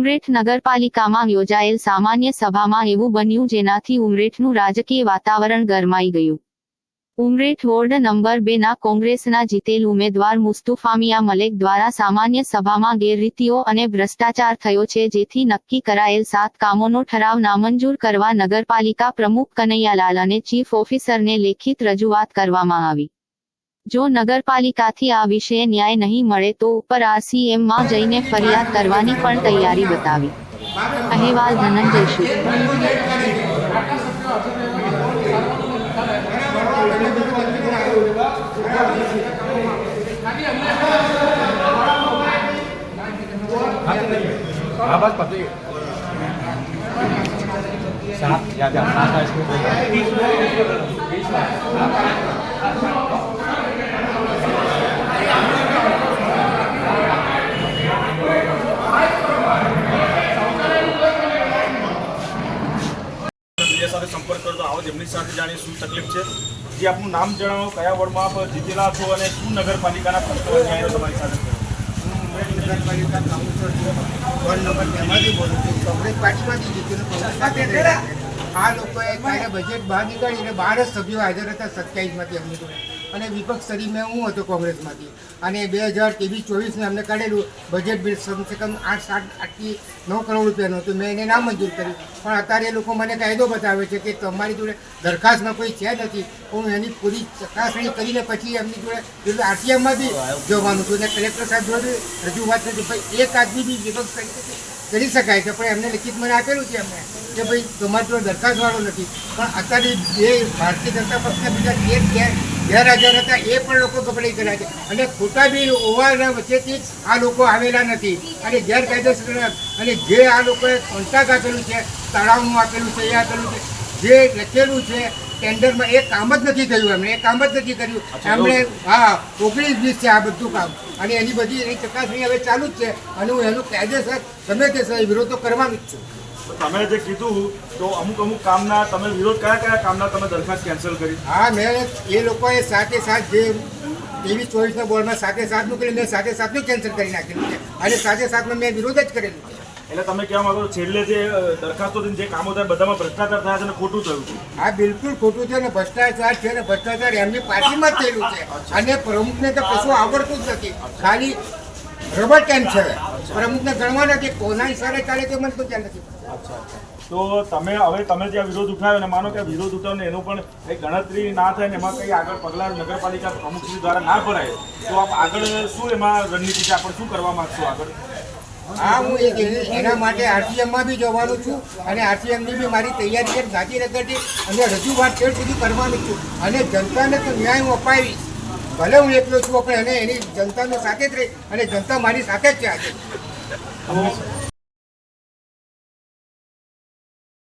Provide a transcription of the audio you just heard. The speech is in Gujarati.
ઉમરેઠ નગરપાલિકામાં યોજાયેલ સામાન્ય સભામાં એવું બન્યું જેનાથી ઉમરેઠનું રાજકીય વાતાવરણ ગરમાઈ ગયું. ઉમરેઠ વોર્ડ નંબર બે ના કોંગ્રેસના જીતેલ ઉમેદવાર મુસ્તુફામિયા મલેક દ્વારા સામાન્ય સભામાં ગેરરીતિઓ અને ભ્રષ્ટાચાર થયો છે જેથી નક્કી કરાયેલ સાત કામોનો ઠરાવ નામંજૂર કરવા નગરપાલિકા પ્રમુખ કનૈયાલાલ અને ચીફ ઓફિસરને લેખિત રજૂઆત કરવામાં આવી. જો નગરપાલિકાથી આ વિશે ન્યાય નહીં મળે તો ઉપર આરસીએમમાં જઈને ફરિયાદ કરવાની પણ તૈયારી બતાવી અહેવાલ ધનંજય શુક્લ બીજા સાથે સંપર્ક કરતો આવો એમની સાથે જાણીએ શું તકલીફ છે જે આપનું નામ જણાવો, કયા વોર્ડમાં આપ જીતેલા છો અને શું નગરપાલિકાના પ્રશ્નો અન્યાયનો તમારી સાથે? હું નગરપાલિકા કાઉન્સિલર છું વોર્ડ નંબર બેમાંથી બોલું છું કોંગ્રેસ પાર્ટીમાંથી જીતીને કોંગ્રેસ. આ લોકોએ ત્યારે બજેટ બહાર નીકળી અને બાર જ સભ્યો હાજર હતા સત્યાવીસમાંથી અમની જોડે. અને વિપક્ષ તરીકે હું હતો કોંગ્રેસમાંથી. અને બે હજાર ત્રેવીસ, ચોવીસને અમને કાઢેલું બજેટ બિલ કમસે કમ આઠ, સાત, આઠથી નવ કરોડ રૂપિયાનું હતું. મેં એને ના મંજૂર કર્યું. પણ અત્યારે એ લોકો મને કાયદો બતાવે છે કે તમારી જોડે દરખાસ્તમાં કોઈ છે નથી. હું એની પૂરી ચકાસણી કરીને પછી એમની જોડે એટલે આરટીએમમાં બી જવાનું હતું અને કલેક્ટર સાહેબ જોડે રજૂઆત કરી ભાઈ, એક આદમી બી વિપક્ષ તરીકે કરી શકાય છે પણ એમને લિખિત મને આપેલું છે એમને કે ભાઈ તમારી જોડે દરખાસ્તવાળો નથી. પણ અત્યારે જે ભારતીય જનતા પક્ષના બીજા એક ગેર ગેરહાજર હતા એ પણ લોકો ગભરાઈ ગયા છે. અને ખોટા બી હોવાના વચ્ચેથી આ લોકો આવેલા નથી. અને ગેરકાયદેસર અને જે આ લોકોએ કોન્ટ્રાક્ટ આપેલું છે તળાવનું આપેલું છે એ આપેલું છે જે લખેલું છે ટેન્ડરમાં એ કામ જ નથી થયું એમણે એ કામ જ નથી કર્યું. એમણે હા ઓગણીસ વીસ છે આ બધું કામ. અને એની બધી એની ચકાસણી હવે ચાલુ જ છે અને હું એનું કાયદેસર ગમે તે સર વિરોધ તો કરવાનું જ છું. તો તમે જે કીધું તો અમુક અમુક કામના તમે વિરોધ કયા કયા કામના તમે દરખાસ્ત કેન્સલ કરી? હા મેં એ લોકોએ સાથે સાથ જે ટીવી ચોવીસના બોર્ડમાં સાથે સાથ મોકલી મેં સાથે સાથનું કેન્સલ કરી નાખેલું છે. અને સાથે સાથમાં મેં વિરોધ જ કરેલું છે. એટલે તમે કહેવા માંગો છેલ્લે જે દરખાસ્તો જે કામો થયા બધામાં ભ્રષ્ટાચાર થયા છે અને ખોટું થયું છે? આ બિલકુલ ખોટું છે અને ભ્રષ્ટાચાર છે અને ભ્રષ્ટાચાર એમની પાર્ટીમાં જ થયેલું છે. અને પ્રમુખને તો કશું આવડતું જ નથી. ખાલી રબર કેમ છે? પ્રમુખને ગણવા નથી કોના ઈશારે ચાલે તે મને તો ખ્યાલ નથી. તો તમે હવે તમે જે વિરોધ ઉઠાવ્યો ને માનો કે વિરોધ ઉઠાવ્યો ને એનો પણ કંઈ ગણતરી ના થાય ને એમાં કંઈ આગળ પગલાં નગરપાલિકા પ્રમુખશ્રી દ્વારા ના ભરાય તો આપ આગળ શું એમાં રણનીતિ છે? આપણે શું કરવા માંગશો આગળ? હા હું એક એના માટે આરસીએમમાં બી જવાનું છું અને આરસીએમની બી મારી તૈયારી છે ગાંધીનગરથી અને રજૂઆત છેડ સુધી કરવાની છું. અને જનતાને તો ન્યાય હું અપાવીશ. ભલે હું એકલો છું, પણ એને એની જનતાનો સાથે જ રહી અને જનતા મારી સાથે જ છે આજે.